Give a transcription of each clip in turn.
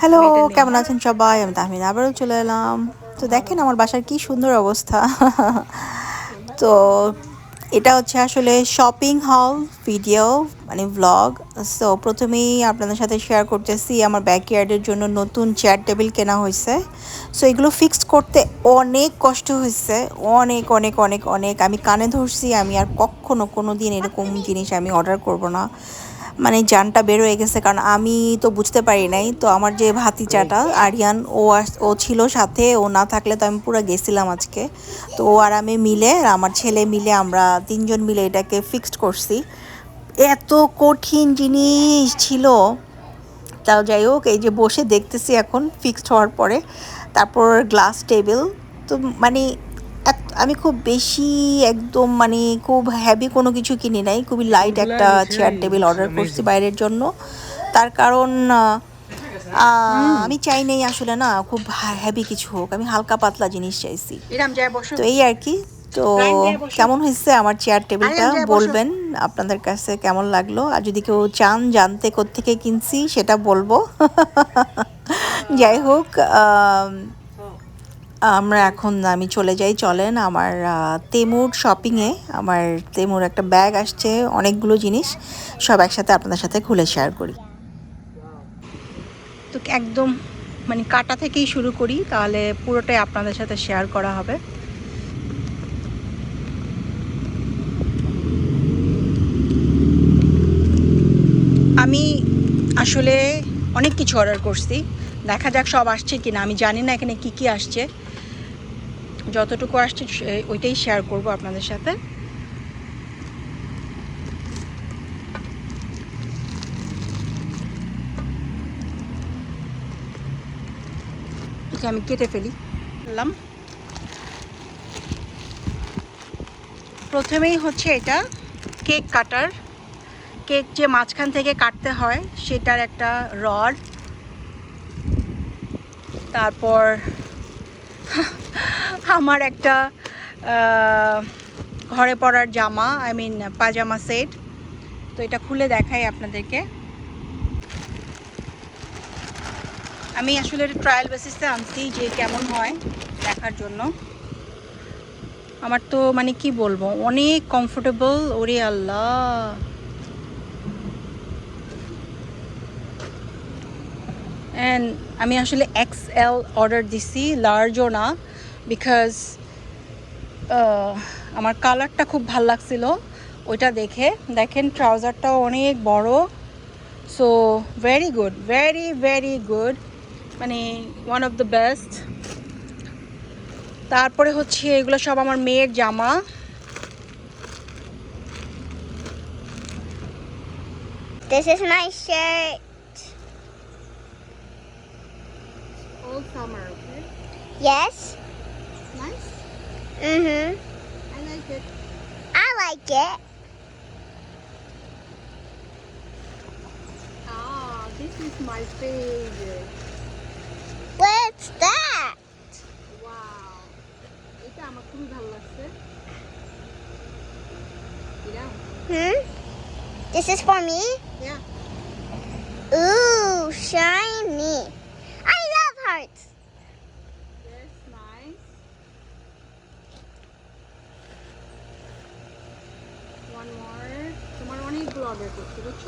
Hello. কেমন আছেন সবাই? আমি তাহমিদ আবারও চলে এলাম। তো দেখেন আমার বাসার কি সুন্দর অবস্থা। তো এটা হচ্ছে আসলে শপিং হল ভিডিও মানে ভ্লগ সো প্রথমেই আপনাদের সাথে শেয়ার করতেছি আমার ব্যাকইয়ার্ডের জন্য নতুন চেয়ার টেবিল কেনা হয়েছে। সো এগুলো ফিক্সড করতে অনেক কষ্ট হয়েছে। অনেক অনেক অনেক অনেক। আমি কানে ধরছি আমি আর কখনো কোনো দিন এরকম জিনিস আমি অর্ডার করব না। মানে জানটা বের হয়ে গেছে কারণ আমি তো বুঝতে পারি নাই। তো আমার যে ভাতিচাটা আরিয়ান ও ও ছিল সাথে ও না থাকলে তো আমি পুরো গেছিলাম আজকে। তো ও আর আমি মিলে আর আমার ছেলে মিলে আমরা তিনজন মিলে এটাকে ফিক্সড করছি। এত কঠিন জিনিস ছিল। তাও যাই হোক এই যে বসে দেখতেছি এখন ফিক্সড হওয়ার পরে। তারপর গ্লাস টেবিল তো মানে আমি খুব বেশি একদম মানে খুব হ্যাভি কোনো কিছু কিনি নাই। খুবই লাইট একটা চেয়ার টেবিল অর্ডার করছি বাইরের জন্য। তার কারণ আমি চাই নাই আসলে না খুব হ্যাভি কিছু হোক। আমি হালকা পাতলা জিনিস চাইছি। তো এই আর কি। তো। কেমন হয়েছে আমার চেয়ার টেবিলটা। বলবেন আপনাদের কাছে কেমন লাগল? আর যদি কেউ চান জানতে কোত্থেকে কিনছি সেটা বলব। যাই হোক আমরা এখন, আমি চলে যাই, চলেন আমার তেমুর শপিংয়ে আমার তেমুর একটা ব্যাগ আসছে, অনেকগুলো জিনিস। সব একসাথে আপনাদের সাথে খুলে শেয়ার করি। তো একদম মানে কাটা থেকেই শুরু করি, তাহলে পুরোটাই আপনাদের সাথে শেয়ার করা হবে। আমি আসলে অনেক কিছু অর্ডার করছি। দেখা যাক সব আসছে কিনা, আমি জানি না এখানে কি কি আসছে। যতটুকু আসছে ওইটাই শেয়ার করব আপনাদের সাথে। আমি কেটে ফেলি। বললাম প্রথমেই হচ্ছে এটা কেক কাটার। কেক যে মাঝখান থেকে কাটতে হয়, সেটার একটা রড। তারপর আমার একটা ঘরে পরার জামা আই মিন পাজামা সেট তো এটা খুলে দেখাই আপনাদেরকে। আমি আসলে ট্রায়াল বেসিসে আনছি যে কেমন হয় দেখার জন্য। আমার তো মানে কি বলব, অনেক কমফোর্টেবল ওরে আল্লাহ। অ্যান্ড আমি আসলে এক্স এল অর্ডার দিছি লার্জও না। বিকজ আমার কালারটা খুব ভালো লাগছিল ওইটা দেখে দেখেন ট্রাউজারটাও অনেক বড় so very good very very good মানে ওয়ান অফ দ্য বেস্ট তারপরে হচ্ছে এগুলো সব আমার মেয়ের জামা This is my shirt. All summer, okay? Yes. Nice. Mhm. I like it. I like it. Ah, this is my favorite. What's that? Wow. এটা আমার খুবই ভালো লাগছে এরা Hmm. This is for me. Yeah. Ooh, shiny. I love hearts. One more. তোমার অনেকগুলো order করছি বুঝছ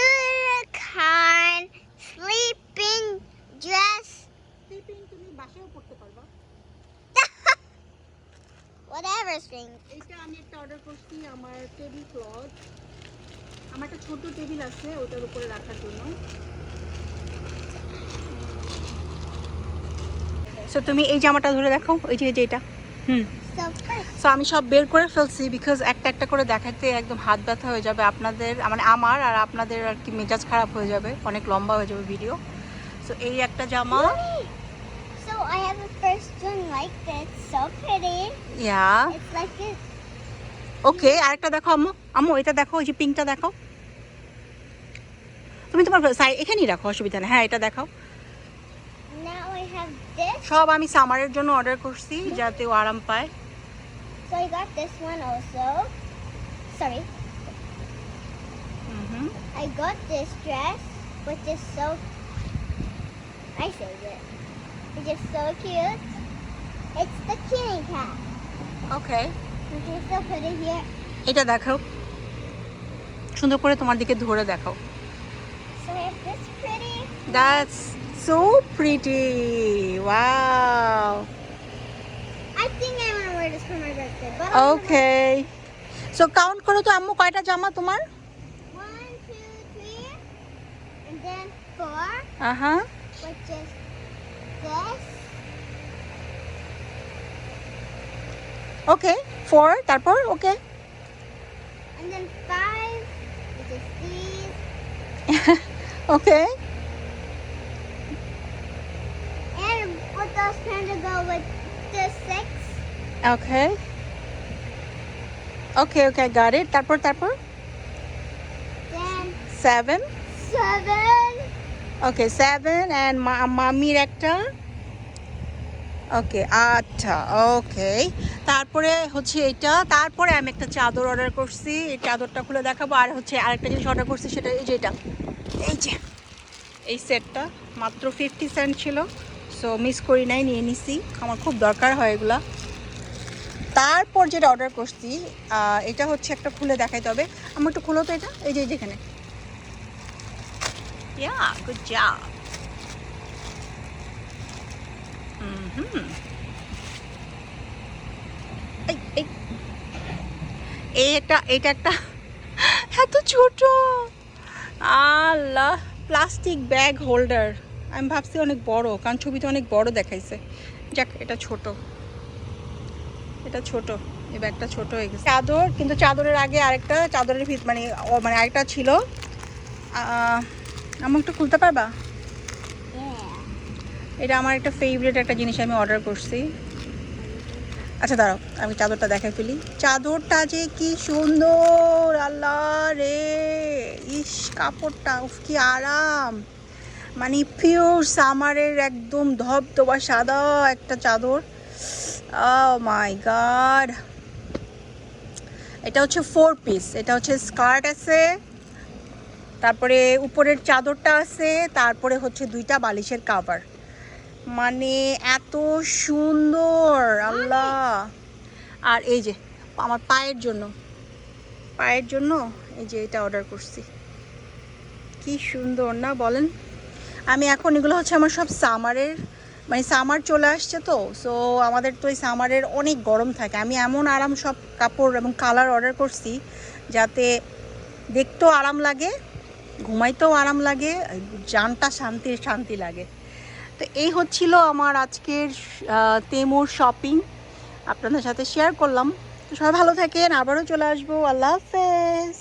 Unicorn sleeping dress. স্লিপিং তুমি বাসায়ও পড়তে পারবা Whatever string. এইটা আমি একটা অর্ডার করছি আমার টেবিল ক্লথ আমার একটা ছোট টেবিল আছে ওটার উপরে রাখার জন্য সো তুমি এই জামাটা ধরে দেখো ওই যে যেটা হুম। সো আমি সব বের করে ফেলছি বিকজ একটা একটা করে দেখাতে একদম হাত ব্যথা হয়ে যাবে। আপনাদের মানে আমার আর আপনাদের আর কি মেজাজ খারাপ হয়ে যাবে। অনেক লম্বা হয়ে যাবে ভিডিও সো এই একটা জামা। So I have a first one like this. So pretty. Yeah It's like আরেকটা দেখো আম্মু। আম্মু এটা দেখো ওই যে পিঙ্কটা দেখো। তুমি তোমার সাই- এখানেই রাখো অসুবিধা নেই। হ্যাঁ এটা দেখাও Now I have this. সব আমি সামারের জন্য অর্ডার করছি যাতে ও আরাম পায়। এটা দেখাও। সুন্দর করে তোমার দিকে ধরে দেখাও। That's So pretty wow I think I want to wear this for my birthday. But okay so count করো তো আম্মু কয়টা জামা তোমার One, two, three, and then four, আহা which is this. Okay four তারপর okay And then five, which is these. Okay Those of go with the six. Okay okay okay got it তারপর তারপর Then seven seven. Okay seven and মামির একটা ওকে আচ্ছা ওকে তারপরে হচ্ছে এটা তারপরে আমি একটা চাদর অর্ডার করছি। এই চাদরটা খুলে দেখাবো। আর হচ্ছে আরেকটা জিনিস অর্ডার করছি সেটা এই যে এটা। এই যে এই সেটটা মাত্র ফিফটি সেন্ট ছিল। সো মিস করি নাই, নিয়ে নিছি। আমার খুব দরকার হয় এগুলা। তারপর যেটা অর্ডার করছি এটা হচ্ছে একটা খুলে দেখাইতে হবে। আমার একটু খুলো তো এটা। এই যে যেখানে এটা এটা একটা এত ছোট। আল্লাহ প্লাস্টিক ব্যাগ হোল্ডার আমি ভাবছি অনেক বড় কারণ ছবিতে অনেক বড় দেখাইছে। যাক এটা ছোট। এটা ছোট। এই ব্যাগটা ছোট হয়ে গেছে। চাদর কিন্তু চাদরের আগে আরেকটা চাদরের ভিত মানে মানে আরেকটা ছিল। আমার একটু খুলতে পারবা? এটা আমার একটা ফেভারিট একটা জিনিস আমি অর্ডার করছি। আচ্ছা দাঁড়াও আমি চাদরটা দেখাই ফেলি। চাদরটা যে কি সুন্দর! আল্লাহ রে! ইস কাপড়টা উফ কি আরাম! মানে পিওর সামারের একদম ধবধবা সাদা একটা চাদর। মাই গড এটা হচ্ছে ফোর পিস এটা হচ্ছে স্কার্ট আছে, তারপরে উপরের চাদরটা আছে, তারপরে হচ্ছে দুইটা বালিশের কাভার মানে এত সুন্দর, আল্লাহ! আর এই যে, আমার পায়ের জন্য পায়ের জন্য এই যে এটা অর্ডার করছি। কি সুন্দর, না বলেন? আমি এখন এগুলো হচ্ছে আমার সব সামারের মানে সামার চলে আসছে তো সো আমাদের তো এই সামারের অনেক গরম থাকে। আমি এমন আরাম সব কাপড় এবং কালার অর্ডার করছি যাতে দেখতেও আরাম লাগে, ঘুমাইতেও আরাম লাগে, জানটা শান্তির শান্তি লাগে। তো এই হচ্ছিল আমার আজকের তেমুর শপিং আপনাদের সাথে শেয়ার করলাম। তো সবাই ভালো থাকেন, আবারও চলে আসব। আল্লাহ হাফেজ।